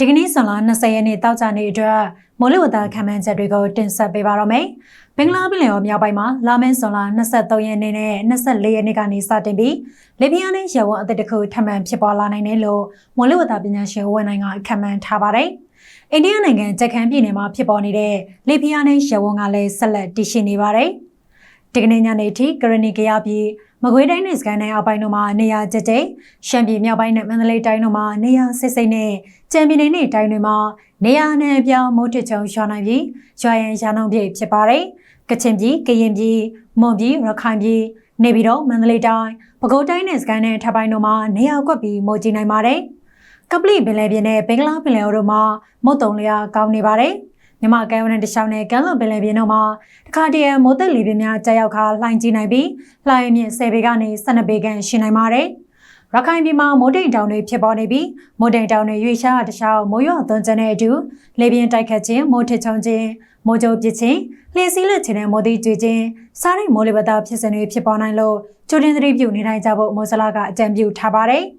ဒီကနေ့ဇွန်လ20ရက်နေ့တောက်ကြနေ့အတွက်မိုးလေဝသခန့်မှန်းချက်တွေကိုတင်ဆက်ပေးပါတော့မယ်။ဘင်္ဂလားပင်လယ်အော်မြောက်ပိုင်းမှာလာမယ့်ဇွန်လ23ရက်နေ့နဲ့24ရက်နေ့ကနေစတင်ပြီးလေပြင်းအားနဲ့ရေဝံအသစ်တစ်ခုထပ်မံဖြစ်ပေါ်လာနိုင်တယ်လို့မိုးလေဝသပညာရှင်ဝန်နိုင်ကခန့်မှန်းထားပါတယ်။အိန္ဒိယနိုင်ငံဂျက်ကန်ပြည်နယ်မှာဖြစ်ပေါ်နေတဲ့လေပြင်းအားနဲ့ရေဝံကလည်းဆက်လက်တည်ရှိနေပါတယ်။ ဒီကနေ့ညနေထိကရဏီကရပြည်မကွေးတိုင်းနဲ့စကိုင်းတိုင်းအောက်ပိုင်းတို့မှာနေရာကျကျရှမ်းပြည်မြောက်ပိုင်းနဲ့မန္တလေးတိုင်းတို့မှာနေရာစစ်စိတ်နဲ့ကြံပြည်နယ်နဲ့တိုင်းတွေမှာနေရာနဲ့အပြောင်းမိုးထချုံရွာနိုင်ပြီးရွာရန်ရာနှုန်းပြည့်ဖြစ်ပါတယ်။ကချင်ပြည်ကရင်ပြည်မွန်ပြည်ရခိုင်ပြည်နေပြည်တော်မန္တလေးတိုင်းပဲခူးတိုင်းနဲ့စကိုင်းနဲ့ထပ်ပိုင်းတို့မှာနေရာကွက်ပြီးမိုးကြီးနိုင်ပါတယ်။ကပလီပင်လယ်ပြင်နဲ့ဘင်္ဂလားပင်လယ်အော်တို့မှာမုတ်တုံလျာကောင်းနေပါတယ်။ မြမကဲဝနတရှောင်းနဲ့ကမ်းလွန်ပင်လယ်ပြင်တို့မှာတခါတည်းမိုးသက်လေပြင်းများကြာရောက်ခါလှိုင်းကြီးနိုင်ပြီးလှိုင်းမြင့်10ပေကနေ12ပေခန့်ရှိနိုင်ပါတယ်။ရခိုင်ပြည်မှာမိုးတိမ်တောင်တွေဖြစ်ပေါ်နေပြီးမိုးတိမ်တောင်တွေရွေရှားတခြားမိုးရွာသွန်းခြင်းတဲ့အတူလေပြင်းတိုက်ခတ်ခြင်းမိုးထချုံခြင်းမိုးကြိုပစ်ခြင်းလျှက်စီးလက်ခြင်းနဲ့မိုးတိကျွေခြင်းစားရိတ်မိုးလေဝသဖြစ်စဉ်တွေဖြစ်ပေါ်နိုင်လို့ချိုတင်သတိပြုနေထိုင်ကြဖို့မိုးစလာကအကြံပြုထားပါတယ်။